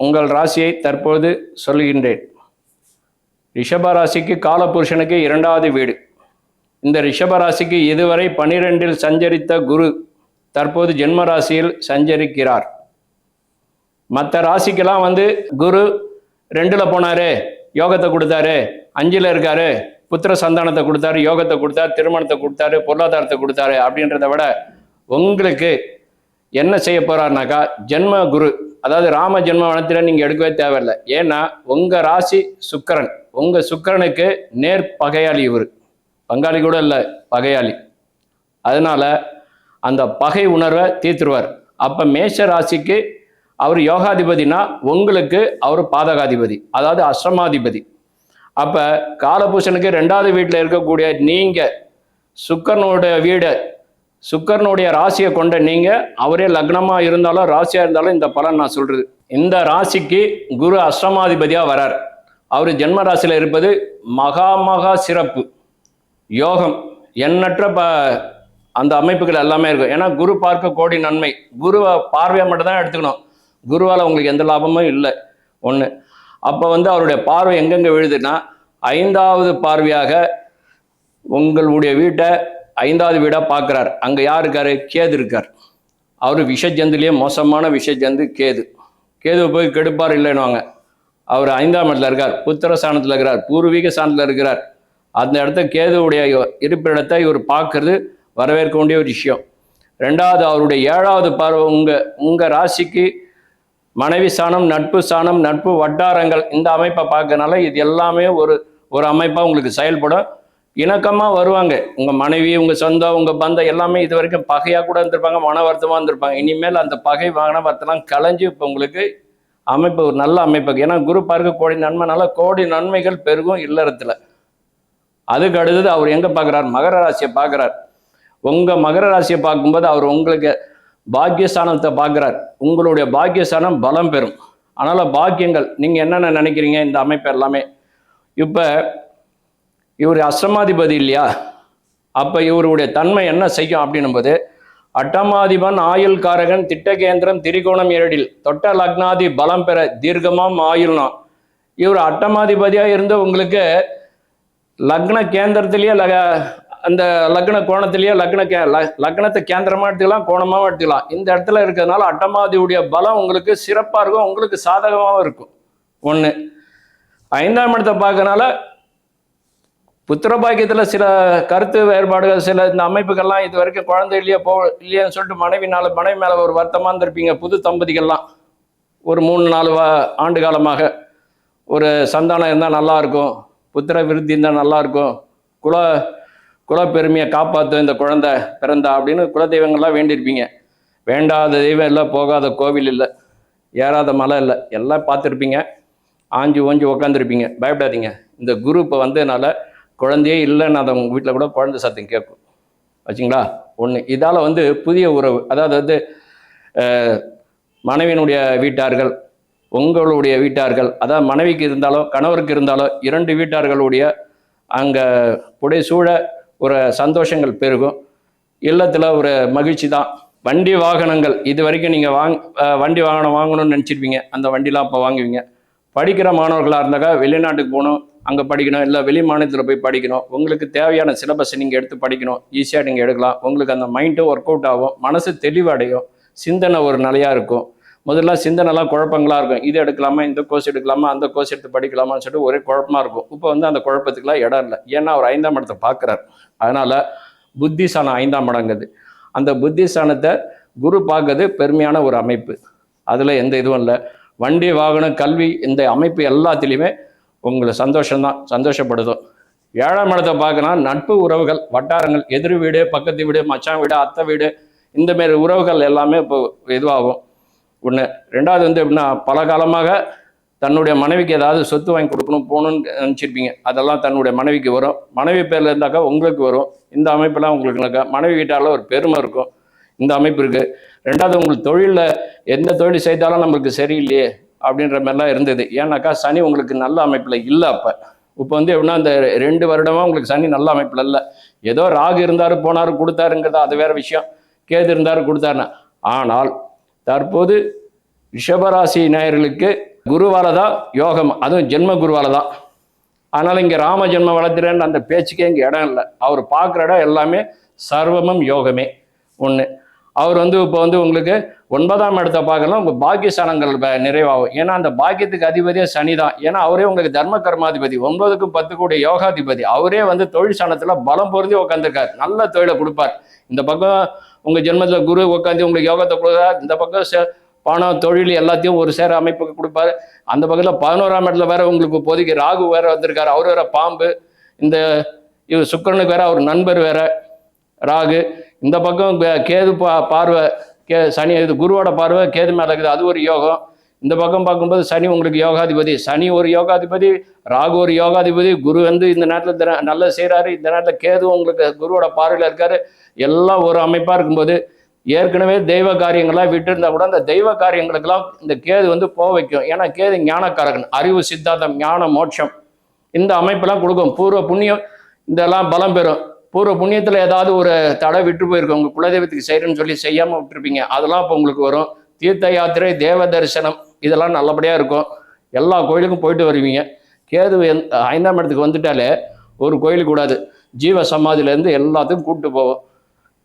உங்கள் ராசியை தற்போது சொல்லுகின்றேன். ரிஷபராசிக்கு காலபுருஷனுக்கு இரண்டாவது வீடு. இந்த ரிஷபராசிக்கு இதுவரை பனிரெண்டில் சஞ்சரித்த குரு தற்போது ஜென்ம ராசியில் சஞ்சரிக்கிறார். மற்ற ராசிக்கெல்லாம் வந்து குரு ரெண்டில் போனாரு யோகத்தை கொடுத்தாரு அஞ்சில் இருக்காரு புத்திர சந்தானத்தை கொடுத்தாரு யோகத்தை கொடுத்தாரு திருமணத்தை கொடுத்தாரு பொருளாதாரத்தை கொடுத்தாரு அப்படின்றத விட உங்களுக்கு என்ன செய்ய போகிறாருனாக்கா ஜென்ம குரு அதாவது ராம ஜென்ம வனத்தில் நீங்கள் எடுக்கவே தேவையில்லை. ஏன்னா உங்கள் ராசி சுக்கரன். உங்கள் சுக்கிரனுக்கு நேர் பகையாளி இவர். பங்காளி கூட இல்லை பகையாளி. அதனால் அந்த பகை உணர்வை தீர்த்துருவார். அப்போ மேஷ ராசிக்கு அவர் யோகாதிபதினா உங்களுக்கு அவர் பாதகாதிபதி. அதாவது அஷ்டமாதிபதி. அப்போ காலபூஷனுக்கு ரெண்டாவது வீட்டில் இருக்கக்கூடிய நீங்கள் சுக்கரனுடைய வீடை சுக்கரனுடைய ராசியை கொண்ட நீங்க அவரே லக்னமா இருந்தாலும் ராசியா இருந்தாலும் இந்த பலன் நான் சொல்றது. இந்த ராசிக்கு குரு அஷ்டமாதிபதியா வரார். அவர் ஜென்ம ராசியில இருப்பது மகா மகா சிறப்பு. யோகம். எண்ணற்ற ப அந்த அமைப்புகள் எல்லாமே இருக்கும். ஏன்னா குரு பார்க்க கோடி நன்மை. குருவை பார்வையை மட்டும் தான் எடுத்துக்கணும். குருவால் உங்களுக்கு எந்த லாபமும் இல்லை. ஒன்று அப்போ வந்து அவருடைய பார்வை எங்கெங்கே விழுதுன்னா ஐந்தாவது பார்வையாக உங்களுடைய வீட்டை ஐந்தாவது வீடாக பார்க்குறார் அங்கே யார் இருக்காரு? கேது இருக்கார். அவர் விஷஜந்துலேயே மோசமான விஷஜந்து கேது. கேது போய் கெடுப்பார் இல்லைன்னுவாங்க. அவர் ஐந்தாம் இடத்துல இருக்கார். புத்திர ஸ்தானத்தில் இருக்கிறார் பூர்வீக ஸ்தானத்தில் இருக்கிறார் அந்த இடத்த கேதுவுடைய இருப்பிடத்தை இவர் பார்க்கறது வரவேற்க வேண்டிய ஒரு விஷயம். ரெண்டாவது அவருடைய ஏழாவது பார்வை உங்கள் உங்கள் ராசிக்கு மனைவி ஸ்தானம் நட்பு ஸ்தானம் நட்பு வட்டாரங்கள் இந்த அமைப்பை பார்க்கறனால இது எல்லாமே ஒரு ஒரு அமைப்பாக உங்களுக்கு செயல்படும். இணக்கமாக வருவாங்க. உங்கள் மனைவி உங்கள் சொந்தம் உங்கள் பந்தம் எல்லாமே இது வரைக்கும் பகையாக கூட இருந்திருப்பாங்க மன வருத்தமாக இருந்திருப்பாங்க. இனிமேல் அந்த பகை வாங்கின வருத்தம்லாம் கலைஞ்சு இப்போ உங்களுக்கு அமைப்பு ஒரு நல்ல அமைப்பு. ஏன்னா குரு பார்க்க கோடி நன்மைனால கோடி நன்மைகள் பெருகும் இல்லறத்தில். அதுக்கு அடுத்தது அவர் எங்கே பார்க்குறார்? மகர ராசியை பார்க்குறார். உங்கள் மகர ராசியை பார்க்கும்போது அவர் உங்களுக்கு பாக்கியஸ்தானத்தை பார்க்குறார். உங்களுடைய பாக்கியஸ்தானம் பலம் பெறும். அதனால் பாக்கியங்கள் நீங்கள் என்னென்ன நினைக்கிறீங்க? இந்த அமைப்பு எல்லாமே. இப்போ இவர் அஷ்டமாதிபதி இல்லையா? அப்போ இவருடைய தன்மை என்ன செய்யும் அப்படின்னும்போது அட்டமாதிபன் ஆயுள் காரகன் திட்டகேந்திரம் திரிகோணம் ஏழில் தொட்ட லக்னாதி பலம் பெற தீர்க்கமாம் ஆயுள்னா இவர் அட்டமாதிபதியாக இருந்து உங்களுக்கு லக்ன கேந்திரத்திலேயே லக அந்த லக்ன கோணத்திலேயே லக்ன கே லக்னத்தை கேந்திரமாக எடுத்துக்கலாம் கோணமாகவும் எடுத்துக்கலாம். இந்த இடத்துல இருக்கிறதுனால அட்டமாதியுடைய பலம் உங்களுக்கு சிறப்பாக இருக்கும் உங்களுக்கு சாதகமாகவும் இருக்கும். ஒன்று ஐந்தாம் இடத்தை பார்க்கறனால புத்திர பாக்கியத்தில் சில கருத்து வேறுபாடுகள் சில இந்த அமைப்புகள்லாம் இது வரைக்கும் குழந்தை இல்லையா போ இல்லையான்னு சொல்லிட்டு மனைவினால மனைவி மேலே ஒரு வருத்தமாக இருந்திருப்பீங்க. புது தம்பதிகள்லாம். ஒரு மூணு நாலு வா ஆண்டு காலமாக ஒரு சந்தானம் இருந்தால் நல்லாயிருக்கும் புத்திர விருத்தி இருந்தால் நல்லாயிருக்கும் குல குலப்பெருமையை காப்பாற்றும் இந்த குழந்தை பிறந்தா அப்படின்னு குலதெய்வங்கள்லாம் வேண்டியிருப்பீங்க. வேண்டாத தெய்வம் இல்லை போகாத கோவில் இல்லை ஏறாத மலை இல்லை எல்லாம் பார்த்துருப்பீங்க. ஆஞ்சி ஓஞ்சி உக்காந்துருப்பீங்க. பயப்படாதீங்க. இந்த குரு இப்போ வந்ததுனால குழந்தையே இல்லைன்னு அதை உங்கள் வீட்டில் கூட குழந்தை சத்தம் கேட்கும். வச்சுங்களா? ஒன்று இதால் வந்து புதிய உறவு அதாவது வந்து மனைவியினுடைய வீட்டார்கள் உங்களுடைய வீட்டார்கள் அதாவது மனைவிக்கு இருந்தாலோ கணவருக்கு இருந்தாலோ இரண்டு வீட்டார்களுடைய அங்கே புடை சூழ ஒரு சந்தோஷங்கள் பெருகும். இல்லத்தில் ஒரு மகிழ்ச்சி தான். வண்டி வாகனங்கள் இது வரைக்கும் நீங்கள் வாங் வண்டி வாகனம் வாங்கணும்னு நினச்சிருப்பீங்க. அந்த வண்டிலாம் அப்போ வாங்குவீங்க. படிக்கிற மாணவர்களாக இருந்தாக்கா வெளிநாட்டுக்கு போகணும். அங்கே படிக்கணும் இல்லை வெளி மாநிலத்தில் போய் படிக்கணும். உங்களுக்கு தேவையான சிலபஸை நீங்கள் எடுத்து படிக்கணும். ஈஸியாக நீங்கள் எடுக்கலாம். உங்களுக்கு அந்த மைண்டும் ஒர்க் அவுட் ஆகும். மனசு தெளிவடையும். சிந்தனை ஒரு நிலையாக இருக்கும். முதல்ல சிந்தனைலாம் குழப்பங்களாக இருக்கும். இது எடுக்கலாமா இந்த கோர்ஸ் எடுக்கலாமா அந்த கோர்ஸ் எடுத்து படிக்கலாமான்னு சொல்லிட்டு ஒரே குழப்பமாக இருக்கும். இப்போ வந்து அந்த குழப்பத்துக்குலாம் இடம் இல்லை. ஏன்னா அவர் ஐந்தாம் இடத்தை பார்க்குறார். அதனால் புத்திசானம் ஐந்தாம் இடங்குது அந்த புத்திசானத்தை குரு பார்க்கறது பெருமையான ஒரு அமைப்பு. அதில் எந்த இதுவும் இல்லை. வண்டி வாகனம் கல்வி இந்த அமைப்பு எல்லாத்துலேயுமே உங்களை சந்தோஷம்தான் சந்தோஷப்படுதும் ஏழாம் இடத்தை பார்க்கலாம் நட்பு உறவுகள் வட்டாரங்கள் எதிர் வீடு பக்கத்து வீடு மச்சான் வீடு அத்தை வீடு இந்தமாரி உறவுகள் எல்லாமே இப்போ இதுவாகும். ஒன்று ரெண்டாவது வந்து எப்படின்னா பல காலமாக தன்னுடைய மனைவிக்கு ஏதாவது சொத்து வாங்கி கொடுக்கணும் போகணும்னு நினச்சிருப்பீங்க. அதெல்லாம் தன்னுடைய மனைவிக்கு வரும். மனைவி பேரில் இருந்தாக்கா உங்களுக்கு வரும். இந்த அமைப்பெல்லாம் உங்களுக்கு இருக்கா மனைவி வீட்டால் ஒரு பெருமை இருக்கும். இந்த அமைப்பு இருக்குது ரெண்டாவது உங்களுக்கு தொழிலில் எந்த தொழில் செய்தாலும் நம்மளுக்கு சரியில்லையே. அப்படின்ற மாதிரிலாம் இருந்தது. ஏன்னாக்கா சனி உங்களுக்கு நல்ல அமைப்பில் இல்லை அப்போ. இப்போ வந்து எப்படின்னா இந்த ரெண்டு வருடமாக உங்களுக்கு சனி நல்ல அமைப்பில் இல்லை. ஏதோ ராகு இருந்தார் போனார் கொடுத்தாருங்கிறது அது வேற விஷயம். கேது இருந்தார் கொடுத்தாருன்னா ஆனால் தற்போது ரிஷபராசி நேயர்களுக்கு குருவால தான் யோகம். அதுவும் ஜென்ம குருவால தான். அதனால் இங்கே ராம ஜென்ம வளர்த்துறேன்னு அந்த பேச்சுக்கே இங்கே இடம் இல்லை. அவர் பார்க்குற இடம் எல்லாமே சர்வமும் யோகமே. ஒன்று அவர் வந்து இப்போ வந்து உங்களுக்கு ஒன்பதாம் இடத்தை பார்க்கலாம் உங்கள் பாக்கியஸ்தானங்கள் நிறைவாகும். ஏன்னா அந்த பாக்கியத்துக்கு அதிபதியே சனி தான் ஏன்னா அவரே உங்களுக்கு தர்ம கர்மாதிபதி. ஒன்பதுக்கும் பத்து கூடிய யோகாதிபதி. அவரே வந்து தொழில் பலம் பொருந்தி உட்காந்துருக்கார் நல்ல தொழிலை கொடுப்பார். இந்த பக்கம் உங்கள் ஜென்மத்தில் குரு உட்காந்து உங்களுக்கு யோகத்தை கொடுக்குறார் இந்த பக்கம் ச- பணம் தொழில் எல்லாத்தையும் ஒரு சேர அமைப்புக்கு கொடுப்பாரு. அந்த பக்கத்தில் பதினோராம் இடத்துல வேற உங்களுக்கு இப்போதைக்கு ராகு வேற வந்திருக்காரு. அவர் வேற பாம்பு. இந்த இவர் சுக்கிரனுக்கு வேற அவர் நண்பர் வேற. ராகு. இந்த பக்கம் கேது பா பார்வை கே சனி இது குருவோட பார்வை கேது மேலே இருக்குது. அது ஒரு யோகம். இந்த பக்கம் பார்க்கும்போது சனி உங்களுக்கு யோகாதிபதி. சனி ஒரு யோகாதிபதி ராகு ஒரு யோகாதிபதி குரு வந்து இந்த நேரத்தில் நல்ல செய்கிறாரு இந்த நேரத்தில் கேது உங்களுக்கு குருவோட பார்வையில் இருக்காரு. எல்லாம் ஒரு அமைப்பாக இருக்கும்போது ஏற்கனவே தெய்வ காரியங்கள்லாம் விட்டுருந்தா கூட அந்த தெய்வ காரியங்களுக்கெல்லாம் இந்த கேது வந்து போக வைக்கும். ஏன்னா கேது ஞானக்காரகன். அறிவு சித்தாந்தம் ஞான மோட்சம். இந்த அமைப்பெல்லாம் கொடுக்கும். பூர்வ புண்ணியம் இதெல்லாம் பலம் பெறும். பூர்வ புண்ணியத்தில் ஏதாவது ஒரு தடை விட்டு போயிருக்கோம். உங்கள் குலதெய்வத்துக்கு செய்கிறேன்னு சொல்லி செய்யாமல் விட்டுருப்பீங்க. அதெல்லாம் இப்போ உங்களுக்கு வரும். தீர்த்த யாத்திரை தேவ தரிசனம் இதெல்லாம் நல்லபடியாக இருக்கும். எல்லா கோயிலுக்கும் போயிட்டு வருவீங்க. கேது எந்த- ஐந்தாம் இடத்துக்கு வந்துட்டாலே ஒரு கோயில் கூடாது ஜீவ சமாதியிலேருந்து எல்லாத்துக்கும் கூப்பிட்டு போவோம்.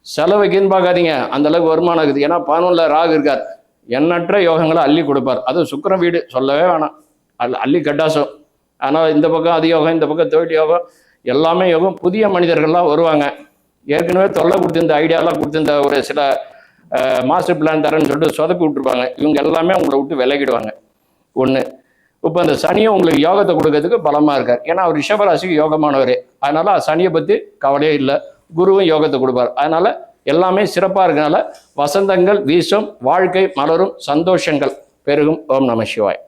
செலவுக்குன்னு பார்க்காதீங்க அந்தளவுக்கு வருமானம் இருக்குது. ஏன்னா பதினொன்றில் ராகு இருக்கார். எண்ணற்ற யோகங்களை அள்ளி கொடுப்பார். அதுவும் சுக்கரம் வீடு. சொல்லவே வேணாம். அல் அள்ளி கட்டாசம். ஆனால் இந்த பக்கம் அது யோகம் இந்த பக்கம் தொழில் யோகம். எல்லாமே எவ்வளோ புதிய மனிதர்கள்லாம் வருவாங்க. ஏற்கனவே தொல்லை கொடுத்துருந்த ஐடியாலாம் கொடுத்துருந்த ஒரு சில மாஸ்டர் பிளான் தரேன்னு சொல்லிட்டு சொதப்பி விட்டுருப்பாங்க இவங்க எல்லாமே உங்களை விட்டு விலகிடுவாங்க. ஒன்று இப்போ அந்த சனியும் உங்களுக்கு யோகத்தை கொடுக்கறதுக்கு பலமாக இருக்கார். ஏன்னா அவர் ரிஷபராசிக்கு யோகமானவர். அதனால் சனியை பற்றி கவலையே இல்லை. குருவும் யோகத்தை கொடுப்பார். அதனால் எல்லாமே சிறப்பாக இருக்கனால வசந்தங்கள் வீசும் வாழ்க்கை மலரும் சந்தோஷங்கள் பெருகும். ஓம் நம சிவாய்.